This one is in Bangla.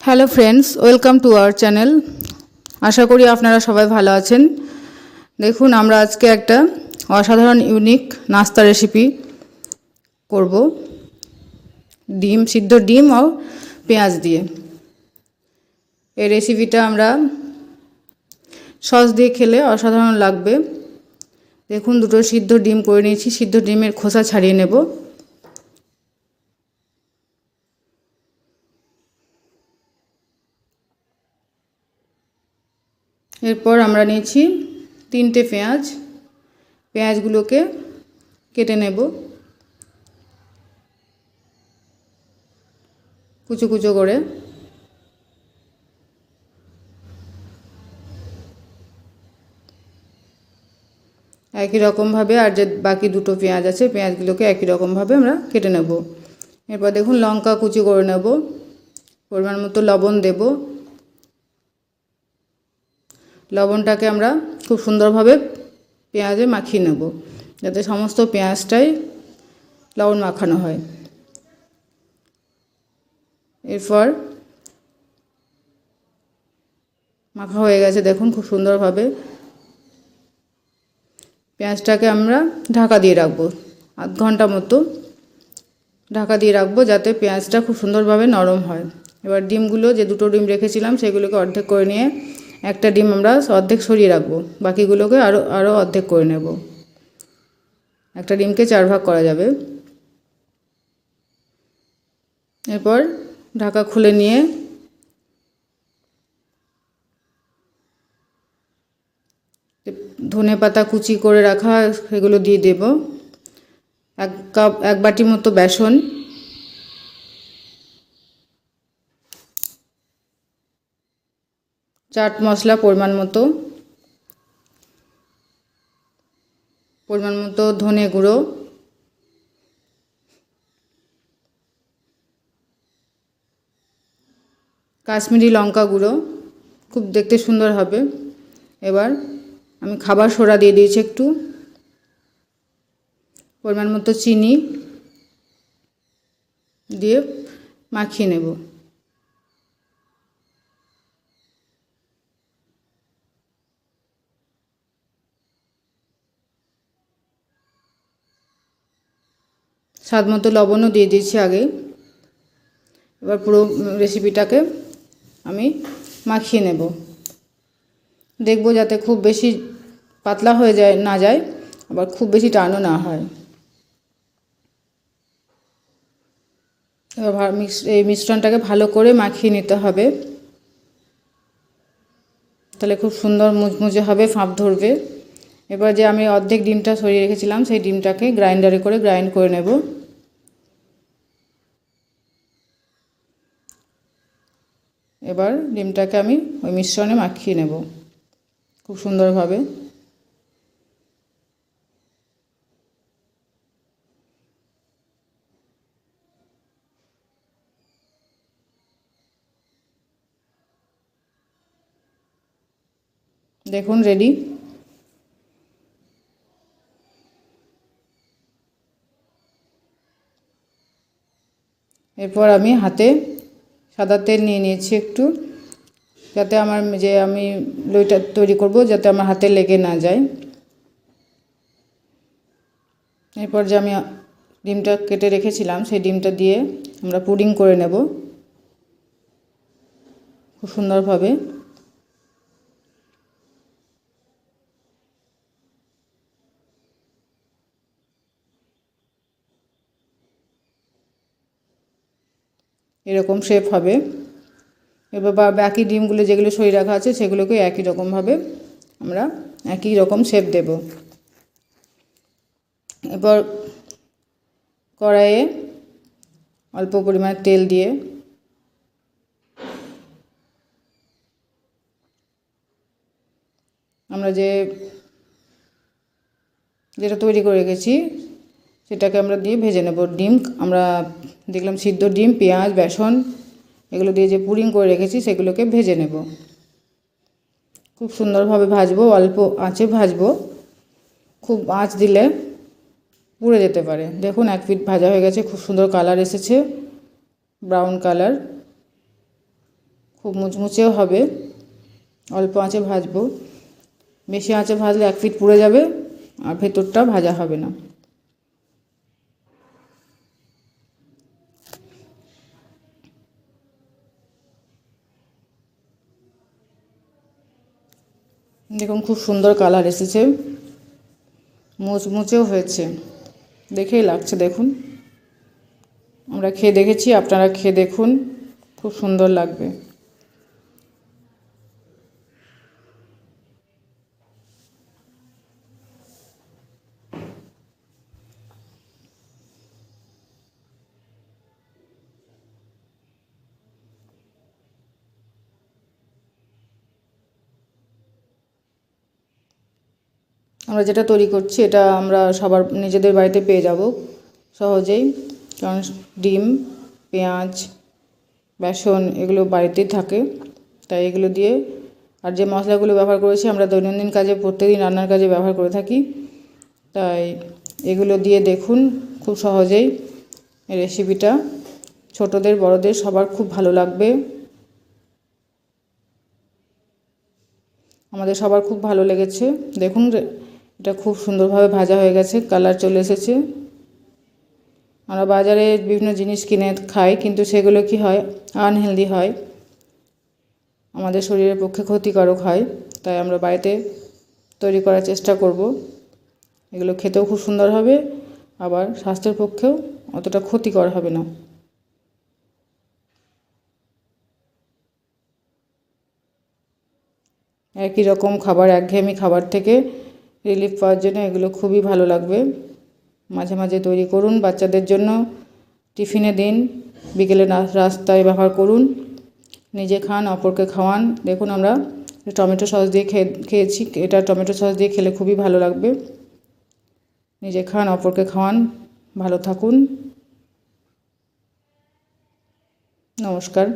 Hello friends welcome to our channel আশা করি আপনারা সবাই ভালো আছেন। দেখুন, আমরা আজকে একটা অসাধারণ ইউনিক নাস্তা রেসিপি করব। ডিম, সিদ্ধ ডিম ও পেঁয়াজ দিয়ে। এই রেসিপিটা আমরা সস দিয়ে খেলে অসাধারণ লাগবে। দেখুন, দুটো সিদ্ধ ডিম করে নিয়েছি। সিদ্ধ ডিমের খোসা ছাড়িয়ে নেব। এরপর আমরা নিয়েছি তিনটে পেঁয়াজ। পেঁয়াজগুলোকে কেটে নেব। কুচো কুচো করে। একই রকমভাবে আর যে বাকি দুটো পেঁয়াজ আছে, পেঁয়াজগুলোকে একই রকমভাবে আমরা কেটে নেব। এরপর দেখুন লঙ্কা কুচি করে নেব। পরিমাণ মতো লবণ দেব। লবণটাকে আমরা খুব সুন্দরভাবে পেঁয়াজে মাখিয়ে নেব, যাতে সমস্ত পেঁয়াজটাই লবণ মাখানো হয়। এরপর মাখা হয়ে গেছে, দেখুন খুব সুন্দরভাবে। পেঁয়াজটাকে আমরা ঢাকা দিয়ে রাখব, আধ ঘণ্টা মতো ঢাকা দিয়ে রাখব, যাতে পেঁয়াজটা খুব সুন্দরভাবে নরম হয়। এবার ডিমগুলো যে দুটো ডিম রেখেছিলাম, সেগুলোকে অর্ধেক করে নিয়ে একটা ডিম আমরা অর্ধেক সরিয়ে রাখব, বাকিগুলোকে আরও আরও অর্ধেক করে নেব। একটা ডিমকে চার ভাগ করা যাবে। এরপর ঢাকা খুলে নিয়ে ধনে পাতা কুচি করে রাখা, সেগুলো দিয়ে দেব। এক কাপ, এক বাটি মতো বেসন। চাট মশলা পরিমাণ মতো। পরিমাণ মতো ধনে গুঁড়ো। কাশ্মীরি লঙ্কা গুঁড়ো। খুব দেখতে সুন্দর হবে। এবার আমি খাবার সোডা দিয়ে দিয়েছি একটু। পরিমাণ মতো চিনি। দিয়ে মাখিয়ে নেব। স্বাদ মতো লবণও দিয়ে দিয়েছি আগে। এবার পুরো রেসিপিটাকে আমি মাখিয়ে নেব। দেখব যাতে খুব বেশি পাতলা হয়ে যায়, না যায়, আবার খুব বেশি টানও না হয়। এবার এই মিশ্রণটাকে ভালো করে মাখিয়ে নিতে হবে। তাহলে খুব সুন্দর মুচমুচে হবে, ফাঁপ ধরবে। এবার যে আমি অর্ধেক ডিমটা সরিয়ে রেখেছিলাম, সেই ডিমটাকে গ্রাইন্ডারে করে গ্রাইন্ড করে নেব। এবার ডিমটাকে আমি ওই মিশ্রণে মাখিয়ে নেব। খুব সুন্দরভাবে। দেখুন রেডি এরপর আমি হাতে সাদা তেল নিয়ে নিয়েছি একটু, যাতে আমার যে আমি লইটা তৈরি করব যাতে আমার হাতে লেগে না যায়। এরপর যে আমি ডিমটা কেটে রেখেছিলাম, সেই ডিমটা দিয়ে আমরা পুডিং করে নেব খুব সুন্দরভাবে। এরকম শেপ হবে। এবার বা বাকি ডিমগুলো যেগুলো সরিয়ে রাখা আছে সেগুলোকে একই রকমভাবে আমরা একই রকম শেপ দেব। এবার কড়াইয়ে অল্প পরিমাণে তেল দিয়ে আমরা যে যেটা তৈরি করে রেখেছি সেটাকে আমরা দিয়ে ভেজে নেব। ডিম, আমরা দেখলাম সিদ্ধ ডিম, পেঁয়াজ, বেসন, এগুলো দিয়ে যে পুডিং করে রেখেছি সেগুলোকে ভেজে নেব। খুব সুন্দরভাবে ভাজবো, অল্প আঁচে ভাজবো। খুব আঁচ দিলে পুড়ে যেতে পারে। দেখুন, এক পিঠ ভাজা হয়ে গেছে, খুব সুন্দর কালার এসেছে, ব্রাউন কালার। খুব মুচমুচেও হবে। অল্প আঁচে ভাজবো। বেশি আঁচে ভাজলে এক ফিট পুড়ে যাবে, আর ভেতরটা ভাজা হবে না। দেখুন, খুব সুন্দর কালার এসেছে। মুচমুচেও হয়েছে। দেখেই লাগছে, দেখুন। আমরা খেয়ে দেখেছি, আপনারা খেয়ে দেখুন। খুব সুন্দর লাগবে। আমরা যেটা তৈরি করছি, এটা আমরা সবার নিজেদের বাড়িতে পেয়ে যাব সহজেই। কারণ ডিম, পেঁয়াজ, বেসন এগুলো বাড়িতেই থাকে। তাই এগুলো দিয়ে আর যে মশলাগুলো ব্যবহার করেছি, আমরা দৈনন্দিন কাজে, প্রত্যেকদিন রান্নার কাজে ব্যবহার করে থাকি। তাই এগুলো দিয়ে দেখুন খুব সহজেই রেসিপিটা ছোটদের, বড়দের সবার খুব ভালো লাগবে। আমাদের সবার খুব ভালো লেগেছে। দেখুন এটা খুব সুন্দরভাবে ভাজা হয়ে গেছে, কালার চলে এসেছে। আমরা বাজারে বিভিন্ন জিনিস কিনে খাই, কিন্তু সেগুলো কি হয়? আনহেলদি হয়। আমাদের শরীরের পক্ষে ক্ষতিকারক হয়, তাই আমরা বাড়িতে তৈরি করার চেষ্টা করব। এগুলো খেতেও খুব সুন্দর হবে, আবার স্বাস্থ্যের পক্ষেও অতটা ক্ষতিকর হবে না। একই রকম খাবার, একঘেয়েমি খাবার থেকে রিলিফ পাওয়ার জন্য এগুলো খুবই ভালো লাগবে। মাঝে মাঝে তৈরি করুন, বাচ্চাদের জন্য টিফিনে দিন, বিকেলে রাস্তায় ব্যবহার করুন, নিজে খান, অপরকে খাওয়ান। দেখুন আমরা টমেটো সস দিয়ে খেয়ে, খেয়েছি, এটা টমেটো সস দিয়ে খেলে খুবই ভালো লাগবে। নিজে খান, অপরকে খাওয়ান, ভালো থাকুন। নমস্কার।